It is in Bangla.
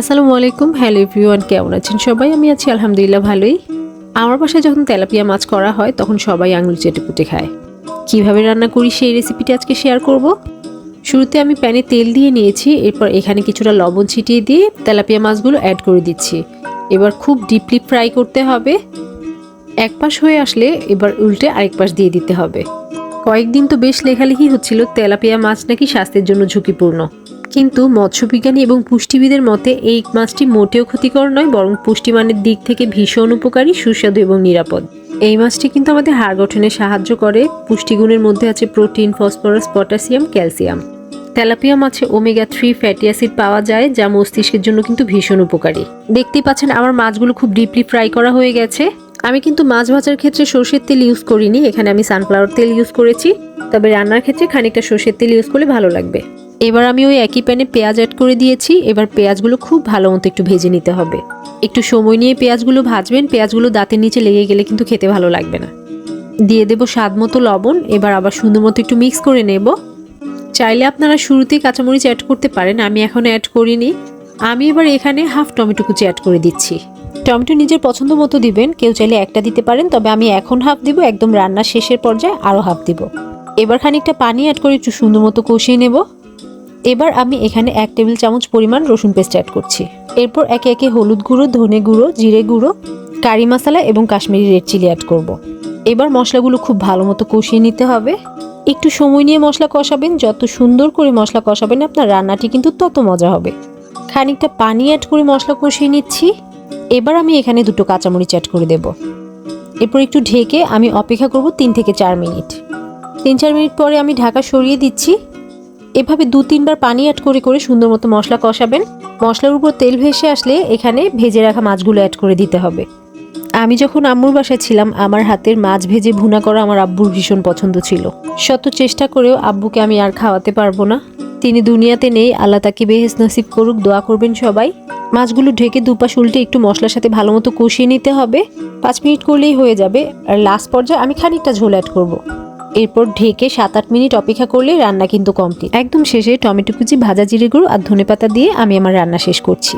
আসসালামু আলাইকুম। হ্যালো এভরিওয়ান কেমন আছেন সবাই? আমি আছি আলহামদুলিল্লাহ ভালোই। আমার বাসায় যখন তেলাপিয়া মাছ করা হয়, তখন সবাই আঙুল চেটে পুটে খায়। কীভাবে রান্না করি সেই রেসিপিটি আজকে শেয়ার করব? শুরুতে আমি প্যানে তেল দিয়ে নিয়েছি, এরপর এখানে কিছুটা লবণ ছিটিয়ে দিয়ে তেলাপিয়া মাছগুলো অ্যাড করে দিচ্ছি। এবার খুব ডিপলি ফ্রাই করতে হবে। এক পাশ হয়ে আসলে এবার উল্টে আরেক পাশ দিয়ে দিতে হবে। কয়েকদিন তো বেশ লেখালেখি হচ্ছিল, তেলাপিয়া মাছ নাকি স্বাস্থ্যের জন্য ঝুঁকিপূর্ণ। কিন্তু মৎস্যবিজ্ঞানী এবং পুষ্টিবিদের মতে এই মাছটি মোটেও ক্ষতিকর নয়, বরং পুষ্টিমানের দিক থেকে ভীষণ উপকারী, সুস্বাদু এবং নিরাপদ। এই মাছটি কিন্তু আমাদের হাড় গঠনে সাহায্য করে। পুষ্টিগুণের মধ্যে আছে protein, phosphorus, potassium, calcium. Tilapia মাছে ওমেগা থ্রি ফ্যাটি অ্যাসিড পাওয়া যায়, যা মস্তিষ্কের জন্য কিন্তু ভীষণ উপকারী। দেখতেই পাচ্ছেন আমার মাছগুলো খুব ডিপলি ফ্রাই করা হয়ে গেছে। আমি কিন্তু মাছ ভাজার ক্ষেত্রে সর্ষের তেল ইউজ করিনি, এখানে আমি সানফ্লাওয়ার তেল ইউজ করেছি। তবে রান্নার ক্ষেত্রে খানিকটা সর্ষের তেল ইউজ করলে ভালো লাগবে। এবার আমি ওই একই প্যানে পেঁয়াজ অ্যাড করে দিয়েছি। এবার পেঁয়াজগুলো খুব ভালো মতো একটু ভেজে নিতে হবে। একটু সময় নিয়ে পেঁয়াজগুলো ভাজবেন। পেঁয়াজগুলো দাঁতের নিচে লেগে গেলে কিন্তু খেতে ভালো লাগবে না। দিয়ে দেবো স্বাদ মতো লবণ। এবার আবার সুন্দর মতো একটু মিক্স করে নেব। চাইলে আপনারা শুরুতেই কাঁচামরিচ অ্যাড করতে পারেন। আমি এখন অ্যাড করিনি। আমি এবার এখানে হাফ টমেটো কুচি অ্যাড করে দিচ্ছি। টমেটো নিজের পছন্দ মতো দিবেন। কেউ চাইলে একটা দিতে পারেন। তবে আমি এখন হাফ দিব। একদম রান্নার শেষের পর্যায়ে আরও হাফ দিব। এবার খানিকটা পানি অ্যাড করে একটু সুন্দর মতো কষিয়ে নেব। এবার আমি এখানে এক টেবিল চামচ পরিমাণ রসুন পেস্ট অ্যাড করছি। এরপর একে একে হলুদ গুঁড়ো, ধনে গুঁড়ো, জিরে গুঁড়ো, কারি মশলা এবং কাশ্মীরি রেড চিলি অ্যাড করব। এবার মশলাগুলো খুব ভালো মতো কষিয়ে নিতে হবে। একটু সময় নিয়ে মশলা কষাবেন। যত সুন্দর করে মশলা কষাবেন আপনার রান্নাটি কিন্তু তত মজা হবে। খানিকটা পানি অ্যাড করে মশলা কষিয়ে নিচ্ছি। এবার আমি এখানে দুটো কাঁচামরিচ অ্যাড করে দেব। এরপর একটু ঢেকে আমি অপেক্ষা করব তিন থেকে চার মিনিট। তিন চার মিনিট পরে আমি ঢাকা সরিয়ে দিচ্ছি। এভাবে দু তিনবার পানি অ্যাড করে করে সুন্দর মতো মশলা কষাবেন। মশলার উপর তেল ভেসে আসলে এখানে ভেজে রাখা মাছগুলো অ্যাড করে দিতে হবে। আমি যখন আম্মুর বাসায় ছিলাম, আমার হাতের মাছ ভেজে ভুনা করা আমার আব্বুর ভীষণ পছন্দ ছিল। শত চেষ্টা করেও আব্বুকে আমি আর খাওয়াতে পারব না। তিনি দুনিয়াতে নেই, আল্লাহ তাকে বেহেস নসিব করুক, দোয়া করবেন সবাই। মাছগুলো ঢেকে দুপাশ উল্টে একটু মশলার সাথে ভালো মতো কষিয়ে নিতে হবে। পাঁচ মিনিট করলেই হয়ে যাবে। আর লাস্ট পর্যায়ে আমি খানিকটা ঝোল অ্যাড করব। এরপর ঢেকে সাত আট মিনিট অপেক্ষা করলে রান্না কিন্তু কমপ্লিট একদম শেষে টমেটো কুচি, ভাজা জিরে গুঁড়ো আর ধনে পাতা দিয়ে আমি আমার রান্না শেষ করছি।